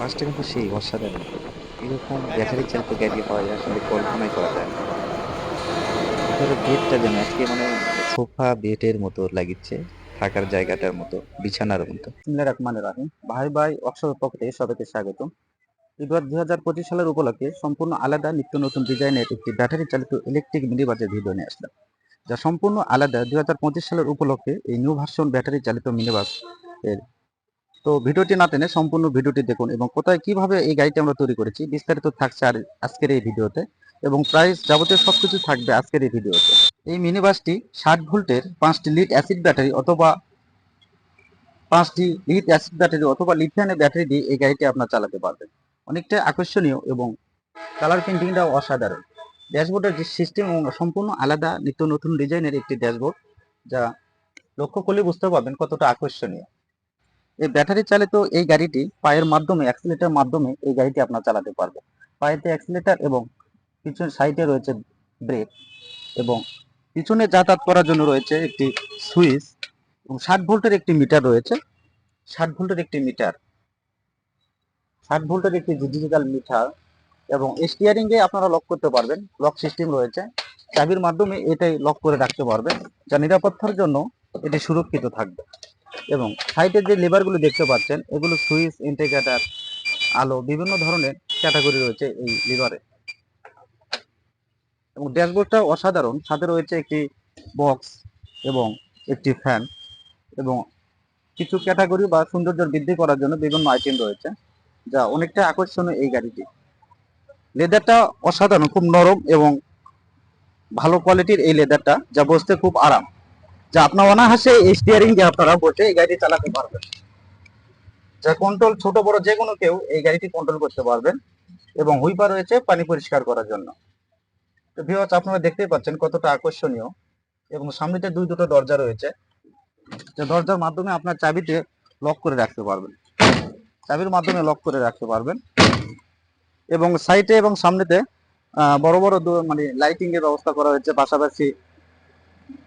কাজটা কিন্তু সেই অসাধারণ। এরকম ব্যাটারি চালিত গাড়ি হয় আসলে কল্পনাই করা যায় না। ভিতরে বেডটা যেন আজকে মানে সোফা বেডের মতো লাগিচ্ছে, থাকার জায়গাটার মতো, বিছানার মতো। রহমানির রহিম। ভাই ভাই পক্ষ থেকে সবাইকে স্বাগত এবার দুই হাজার পঁচিশ সালের উপলক্ষে সম্পূর্ণ আলাদা নিত্য নতুন ডিজাইনের একটি ব্যাটারি চালিত ইলেকট্রিক মিনি বাসের ভিডিও নিয়ে আসলাম। যা সম্পূর্ণ আলাদা দুই হাজার পঁচিশ সালের উপলক্ষে এই নিউ ভার্সন ব্যাটারি চালিত মিনি বাসের তো ভিডিওটি না টেনে সম্পূর্ণ ভিডিওটি দেখুন এবং কোথায় কীভাবে এই গাড়িটি আমরা তৈরি করেছি, বিস্তারিত থাকছে আর আজকের এই ভিডিওতে এবং প্রাইস যাবতীয় সবকিছু থাকবে আজকের এই ভিডিওতে। এই মিনি বাসটি ষাট ভোল্টের পাঁচটি লিড অ্যাসিড ব্যাটারি অথবা পাঁচটি লিড অ্যাসিড ব্যাটারি অথবা লিথিয়ামের ব্যাটারি দিয়ে এই গাড়িটি আপনার চালাতে পারবেন। অনেকটা আকর্ষণীয় এবং কালার প্রিন্টিংটাও অসাধারণ। ড্যাশবোর্ডের যে সিস্টেম সম্পূর্ণ আলাদা নিত্য নতুন ডিজাইনের একটি ড্যাশবোর্ড যা লক্ষ্য করলে বুঝতে পারবেন কতটা আকর্ষণীয়। এই ব্যাটারি চালিত এই গাড়িটি পায়ের মাধ্যমে অ্যাক্সিলেটার মাধ্যমে এই গাড়িটি আপনার চালাতে পারবে। পায়েতে অ্যাক্সিলেটার এবং পিছনের সাইডে রয়েছে ব্রেক এবং পিছনে যাতায়াত করার জন্য রয়েছে একটি সুইচ এবং ষাট ভোল্টের একটি মিটার রয়েছে। ষাট ভোল্টের একটি মিটার। ষাট ভোল্টের একটি ডিজিটাল মিটার এবং স্টিয়ারিং এ আপনারা লক করতে পারবেন। লক সিস্টেম রয়েছে। চাবির মাধ্যমে এটাই লক করে রাখতে পারবেন। যা নিরাপত্তার জন্য এটি সুরক্ষিত থাকবে। এবং সাইডের যে লেবারগুলো দেখতে পাচ্ছেন, এগুলো সুইচ ইন্টিগ্রেটার আলো, বিভিন্ন ধরনের ক্যাটাগরি রয়েছে এই লিভারে এবং ড্যাশবোর্ডটা অসাধারণ। সাথে রয়েছে একটি বক্স এবং একটি ফ্যান এবং কিছু ক্যাটাগরি বা সৌন্দর্য বৃদ্ধি করার জন্য বিভিন্ন আইটেম রয়েছে, যা অনেকটা আকর্ষণীয় এই গাড়িটি। লেদারটা অসাধারণ, খুব নরম এবং ভালো কোয়ালিটির এই লেদারটা যা বসতে খুব আরাম। যা আপনার অনাহাসে এই স্টিয়ারিং যে আপনারা বসে এই গাড়িটি চালাতে পারবেন। যা কন্ট্রোল ছোট, বড় যে কোনো কেউ এই গাড়িটি কন্ট্রোল করতে পারবেন এবং হুইপার রয়েছে পানি পরিষ্কার করার জন্য। তো ভিউয়ার্স আপনারা দেখতেই পাচ্ছেন কতটা আকর্ষণীয় এবং সামনেতে দুই, দুটো দরজা রয়েছে। যে দরজার মাধ্যমে আপনার চাবিতে লক করে রাখতে পারবেন। চাবির মাধ্যমে লক করে রাখতে পারবেন এবং সাইডে এবং সামনেতে বড় বড় মানে লাইটিং এর ব্যবস্থা করা হয়েছে, পাশাপাশি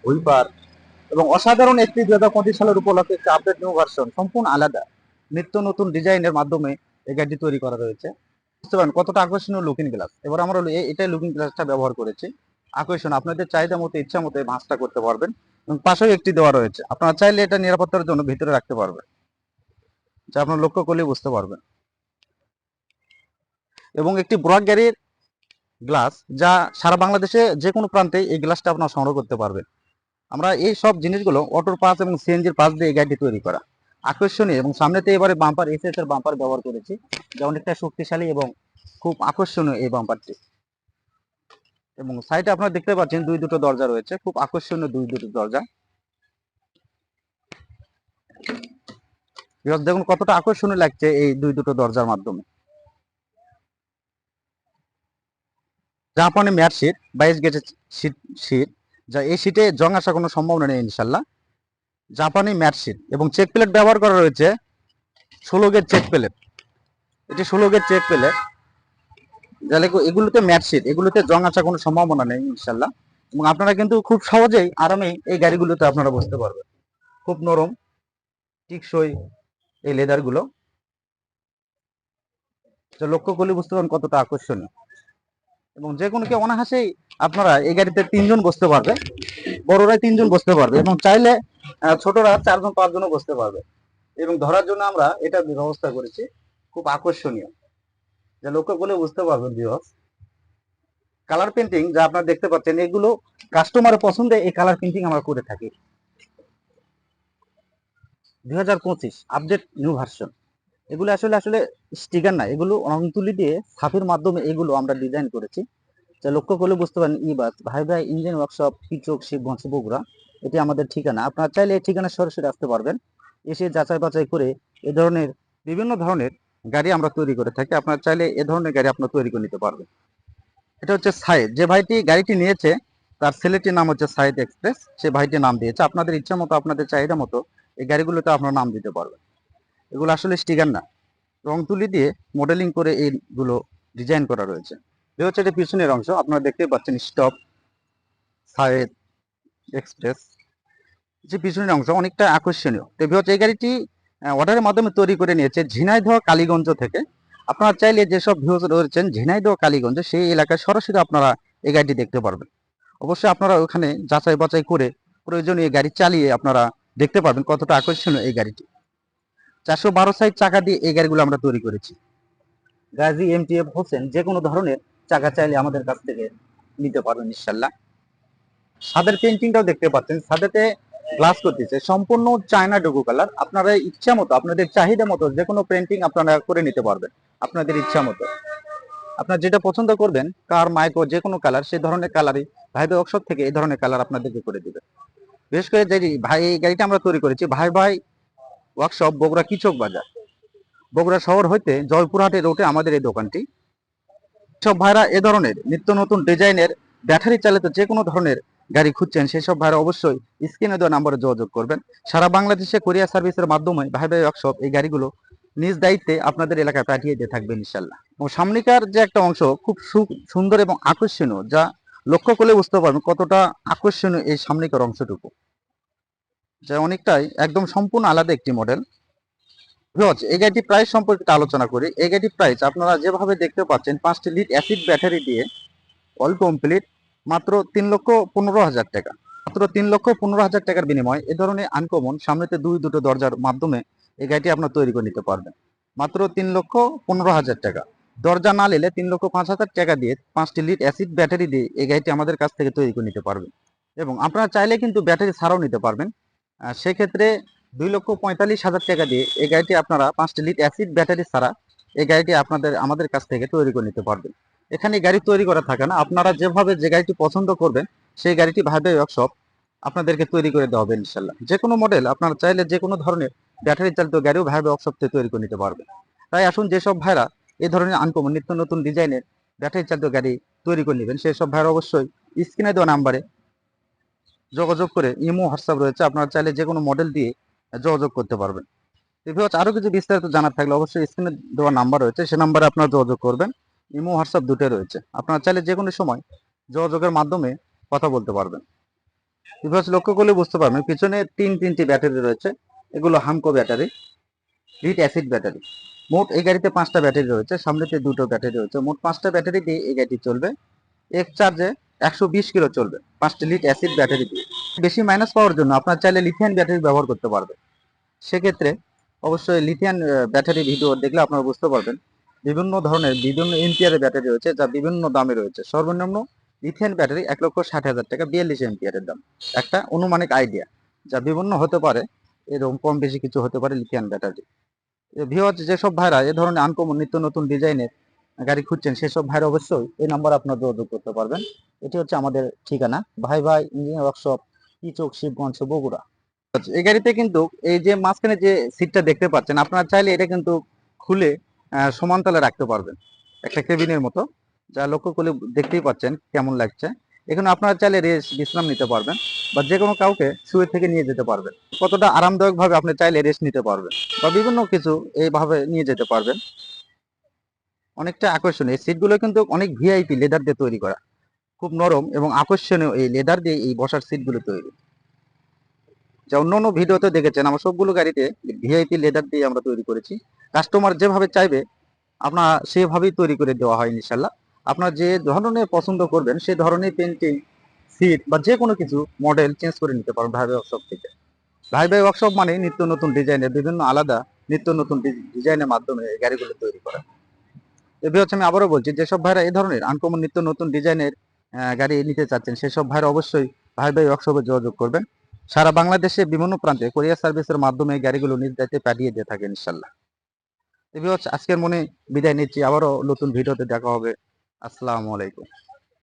হুইপার এবং অসাধারণ একটি দুই হাজার পঁচিশ সালের উপলক্ষে একটি আপডেট নিউ ভার্সন সম্পূর্ণ আলাদা। নিত্য নতুন ডিজাইনের মাধ্যমে এই গাড়িটি তৈরি করা রয়েছে। বুঝতে পারেন কতটা আকর্ষণীয় লুকিং গ্লাস এবার আমরা এটাই লুকিং গ্লাসটা ব্যবহার করেছি। আকর্ষণ, আপনাদের চাহিদা মতো, ইচ্ছা মতো ভাঁজটা করতে পারবেন। এবং পাশেও একটি দেওয়া রয়েছে। আপনারা চাইলে এটা নিরাপত্তার জন্য ভিতরে রাখতে পারবেন। যা আপনার লক্ষ্য করলে বুঝতে পারবেন। এবং একটি ব্রড গাড়ির গ্লাস যা সারা বাংলাদেশে যে কোনো প্রান্তে এই গ্লাসটা আপনারা সংগ্রহ করতে পারবেন। আমরা এই সব জিনিসগুলো অটোর পাস এবং সিএনজির পাস দিয়ে গাড়িটি তৈরি করা। আকর্ষণীয় এবং সামনেতে এবারে বাম্পার এসএস এর বাম্পার ব্যবহার করেছি। যা অনেকটা শক্তিশালী এবং খুব আকর্ষণীয় এই বাম্পারটি এবং সাইডে আপনারা দেখতে পাচ্ছেন দুই দুটো দরজা রয়েছে। খুব আকর্ষণীয় দুই দুটো দরজা। দেখুন কতটা আকর্ষণীয় লাগছে এই দুই দুটো দরজার মাধ্যমে। জাপানি ম্যাট শীট, বাইশ গেজের শীট শীট। যা এই শীটে জং আসার কোনো সম্ভাবনা নেই, ইনশাল্লাহ। জাপানি ম্যাট এবং চেক প্লেট ব্যবহার করা রয়েছে ষোলো গেজ চেক প্লেট। এটি ষোলো গেজ চেক প্লেট। যাহলে এগুলোতে ম্যাট এগুলোতে জং আসার কোনো সম্ভাবনা নেই, ইনশাল্লাহ। এবং আপনারা কিন্তু খুব সহজেই আরামেই এই গাড়িগুলোতে আপনারা বসতে পারবেন। খুব নরম, টিকসই এই লেদারগুলো লক্ষ্য করলে বুঝতে পারেন কতটা আকর্ষণীয়। এবং যে কোনো কেউ অনাহাসেই আপনারা এই গাড়িতে তিনজন বসতে পারবে, বড়রাই তিনজন বসতে পারবে এবং চাইলে ছোটরা চারজন, পাঁচজনও বসতে পারবে। এবং ধরার জন্য আমরা এটা ব্যবস্থা করেছি, খুব আকর্ষণীয়। যা লক্ষ্য করলে বুঝতে পারবেন বিহস কালার পেন্টিং যা আপনারা দেখতে পাচ্ছেন, এগুলো কাস্টমারের পছন্দে এই কালার পেন্টিং আমরা করে থাকি। দুই হাজার পঁচিশ আপডেট নিউ ভার্সন এগুলো আসলে আসলে স্টিকার না, এগুলো তুলি দিয়ে ছাপের মাধ্যমে এগুলো আমরা ডিজাইন করেছি। যা লক্ষ্য করলে বুঝতে পারেন, e bus Bhai Bhai engine workshop পিচক Shibganj Bogura, এটি আমাদের ঠিকানা। আপনারা চাইলে এই ঠিকানা সরাসরি আসতে পারবেন। এসে যাচাই বাছাই করে এ ধরনের বিভিন্ন ধরনের গাড়ি আমরা তৈরি করে থাকি। আপনারা চাইলে এ ধরনের গাড়ি আপনারা তৈরি করে নিতে পারবেন। এটা হচ্ছে সাইদ যে ভাইটি গাড়িটি নিয়েছে, তার ছেলেটির নাম হচ্ছে সাইদ এক্সপ্রেস। সে ভাইটির নাম দিয়েছে। আপনাদের ইচ্ছা মতো, আপনাদের চাহিদা মতো এই গাড়িগুলোতে আপনারা নাম দিতে পারবেন। এগুলো আসলে স্টিকার না। রং তুলি দিয়ে মডেলিং করে এইগুলো ডিজাইন করা রয়েছে। এই হচ্ছে এটা পিছনের অংশ, আপনারা দেখতে পাচ্ছেন স্টপ সাইড এক্সপ্রেস যে পিছনের অংশ অনেকটা আকর্ষণীয়। তো হচ্ছে এই গাড়িটি অর্ডারের মাধ্যমে তৈরি করে নিয়েছে ঝিনাইদহ কালীগঞ্জ থেকে। আপনারা চাইলে যেসব ভিউজ রয়েছেন ঝিনাইদহ কালীগঞ্জে, সেই এলাকায় সরাসরি আপনারা এই গাড়িটি দেখতে পারবেন। অবশ্যই আপনারা ওখানে যাচাই বাছাই করে প্রয়োজনীয় গাড়ি চালিয়ে আপনারা দেখতে পারবেন কতটা আকর্ষণীয় এই গাড়িটি। চারশো বারো সাইজ চাকা দিয়ে এই গাড়িগুলো আমরা তৈরি করেছি। Gazi M T F Hossain যে কোনো ধরনের চাকা চাইলে আমাদের কাছ থেকে নিতে পারবেন ইনশাল্লাহ। ছাদের পেন্টিংটাও দেখতে পাচ্ছেন। ছাদেতে গ্লাস করতেছে। সম্পূর্ণ চায়না ডুগু কালার আপনারা ইচ্ছা মতো, আপনাদের চাহিদা মতো যে কোনো পেন্টিং আপনারা করে নিতে পারবেন। আপনাদের ইচ্ছা মতো। আপনার যেটা পছন্দ করবেন, কার, মাইক যে কোনো কালার সেই ধরনের কালারই ভাই ওয়ার্কশপ থেকে এই ধরনের কালার আপনাদেরকে করে দিবে। বিশেষ করে যে ভাই, এই গাড়িটা আমরা তৈরি করেছি ভাই ভাই ওয়ার্কশপ বগুড়া কিচক বাজার। বগুড়া শহর হইতে জয়পুরহাটে রোডে আমাদের এই দোকানটি। সব ভাইরা এ ধরনের নিত্য নতুন ডিজাইনের ব্যাটারি চালিত যে কোনো ধরনের গাড়ি খুঁজছেন সেই সব ভাইরা অবশ্যই স্ক্রিনে দেওয়া নাম্বারে যোগাযোগ করবেন। সারা বাংলাদেশে কোরিয়ার সার্ভিসের মাধ্যমে ভাই ভাই ওয়ার্কশপ এই গাড়িগুলো নিজ দায়িত্বে আপনাদের এলাকায় পাঠিয়ে দিয়ে থাকবেন ইনশাল্লাহ এবং সামনিকার যে একটা অংশ খুব সুন্দর এবং আকর্ষণীয়, যা লক্ষ্য করলে বুঝতে পারবেন কতটা আকর্ষণীয় এই সামনিকার অংশটুকু। যা অনেকটাই একদম সম্পূর্ণ আলাদা একটি মডেল ভিউয়ার্স, এই গাড়িটি প্রাইস সম্পর্কে আলোচনা করি। এই গাড়ির প্রাইস আপনারা যেভাবে দেখতে পাচ্ছেন পাঁচটি লিড অ্যাসিড ব্যাটারি দিয়ে অল কমপ্লিট মাত্র তিন লক্ষ পনেরো হাজার টাকা। মাত্র তিন লক্ষ পনেরো হাজার টাকার বিনিময়ে এ ধরনের আনকমন সামনেতে দুই দুটো দরজার মাধ্যমে এই গাড়িটি আপনার তৈরি করে নিতে পারবেন। মাত্র তিন লক্ষ পনেরো হাজার টাকা। দরজা না নিলে তিন লক্ষ পাঁচ হাজার টাকা দিয়ে পাঁচটি লিড অ্যাসিড ব্যাটারি দিয়ে এই গাড়িটি আমাদের কাছ থেকে তৈরি করে নিতে পারবেন। এবং আপনারা চাইলে কিন্তু ব্যাটারি ছাড়াও নিতে পারবেন। সেক্ষেত্রে দুই লক্ষ পঁয়তাল্লিশ হাজার টাকা দিয়ে এই গাড়িটি আপনারা পাঁচটি লিট অ্যাসিড ব্যাটারি ছাড়া এই গাড়িটি আপনাদের, আমাদের কাছ থেকে তৈরি করে নিতে পারবেন। এখানে গাড়ি তৈরি করা থাকে না। আপনারা যেভাবে যে গাড়িটি পছন্দ করবেন, সেই গাড়িটি ভাবে ওয়ার্কশপ আপনাদেরকে তৈরি করে দেওয়া হবে ইনশাল্লাহ যে কোনো মডেল আপনারা চাইলে যে কোনো ধরনের ব্যাটারি চালিত গাড়িও ভাবে ওয়ার্কশপ থেকে তৈরি করে নিতে পারবেন। তাই আসুন যেসব ভাইরা এই ধরনের আনকমন নিত্য নতুন ডিজাইনের ব্যাটারি চালিত গাড়ি তৈরি করে নেবেন, সেই সব ভাইরা অবশ্যই স্ক্রিনে দেওয়া নাম্বারে যোগাযোগ করে ইমো হোয়াটসঅ্যাপ রয়েছে। আপনারা চাইলে যে কোনো মডেল দিয়ে যোগাযোগ করতে পারবেন। এভাবে আরও কিছু বিস্তারিত জানার থাকলে অবশ্যই স্ক্রিনে দেওয়া নাম্বার রয়েছে, সে নাম্বারে আপনারা যোগাযোগ করবেন। ইমো হোয়াটসঅ্যাপ দুটোই রয়েছে। আপনারা চাইলে যে কোনো সময় যোগাযোগের মাধ্যমে কথা বলতে পারবেন। এভাবে লক্ষ্য করলে বুঝতে পারবেন, পিছনে তিন, তিনটি ব্যাটারি রয়েছে। এগুলো Hamko battery lead acid battery মোট এই গাড়িতে পাঁচটা ব্যাটারি রয়েছে সামনেতে দুটো ব্যাটারি রয়েছে, মোট পাঁচটা ব্যাটারি দিয়ে এই গাড়িটি চলবে। এক চার্জে একশো বিশ কিলো চলবে, পাঁচটি লিড অ্যাসিড ব্যাটারি দিয়ে। বেশি মাইনাস পাওয়ার জন্য আপনার চাইলে লিথিয়াম ব্যাটারি ব্যবহার করতে পারবেন। সেক্ষেত্রে অবশ্যই লিথিয়ান ব্যাটারি ভিডিও দেখলে আপনারা বুঝতে পারবেন। বিভিন্ন ধরনের, বিভিন্ন এম্পিয়ারের ব্যাটারি রয়েছে, যা বিভিন্ন দামে রয়েছে। সর্বনিম্ন লিথিয়ান ব্যাটারি এক লক্ষ ষাট হাজার টাকা, বিয়াল্লিশ এম্পিয়ারের দাম। একটা অনুমানিক আইডিয়া যা বিভিন্ন হতে পারে, এরকম কম বেশি কিছু হতে পারে লিথিয়ান ব্যাটারি ভিওয়াজ যেসব ভাইরা এ ধরনের আনকমন নিত্য নতুন ডিজাইনের গাড়ি খুঁজছেন, সেসব ভাইরা অবশ্যই এই নাম্বার আপনার যোগাযোগ করতে পারবেন। এটি হচ্ছে আমাদের ঠিকানা, ভাই ভাই ইঞ্জিনিয়ার ওয়ার্কশপ ইচক, শিবগঞ্জ, বগুড়া। এই গাড়িতে কিন্তু এই যে মাঝখানে যে সিটটা দেখতে পাচ্ছেন, আপনারা চাইলে এটা কিন্তু খুলে সমানতলে রাখতে পারবেন। একটা কেবিনের মতো, যা লক্ষ্য করলে দেখতেই পাচ্ছেন কেমন লাগছে। এখানে আপনারা চাইলে রেস্ট বিশ্রাম নিতে পারবেন বা যে কোনো কাউকে শুয়ে থেকে নিয়ে যেতে পারবেন। কতটা আরামদায়ক ভাবে আপনি চাইলে রেস্ট নিতে পারবেন বা বিভিন্ন কিছু এইভাবে নিয়ে যেতে পারবেন। অনেকটা আকর্ষণীয়। সিটগুলো কিন্তু অনেক ভিআইপি লেদার দিয়ে তৈরি করা। খুব নরম এবং আকর্ষণীয় এই লেদার দিয়ে এই বসার সিটগুলো তৈরি। যা অন্য অন্য ভিডিওতে দেখেছেন, আমার সবগুলো গাড়িতে ভিআইপি লেদার দিয়ে আমরা তৈরি করেছি। কাস্টমার যেভাবে চাইবে, আপনার সেভাবেই তৈরি করে দেওয়া হয় ইনশাল্লাহ। আপনার যে ধরনের পছন্দ করবেন, সে ধরনের পেন্টিং সিট বা যে কোনো কিছু মডেল চেঞ্জ করে নিতে পারবেন ভাই ভাই ওয়ার্কশপ থেকে। ভাই ভাই ওয়ার্কশপ মানে নিত্য নতুন ডিজাইনের বিভিন্ন আলাদা নিত্য নতুন ডিজাইনের মাধ্যমে গাড়িগুলো তৈরি করা। এবার হচ্ছে আমি আবারও বলছি, যেসব ভাইরা এই ধরনের আনকমন নিত্য নতুন ডিজাইনের গাড়ি নিতে চাচ্ছেন, সেসব ভাইরা অবশ্যই ভাই ভাই ওয়ার্কশপে যোগাযোগ করবেন। সারা বাংলাদেশে বিভিন্ন প্রান্তে কোরিয়ার সার্ভিসের মাধ্যমে গাড়িগুলো নিজ দায়িত্বে পাঠিয়ে দিয়ে থাকে ইনশাল্লাহ। আজকের মনে বিদায় নিচ্ছি। আবারও নতুন ভিডিওতে দেখা হবে। আসসালামু আলাইকুম।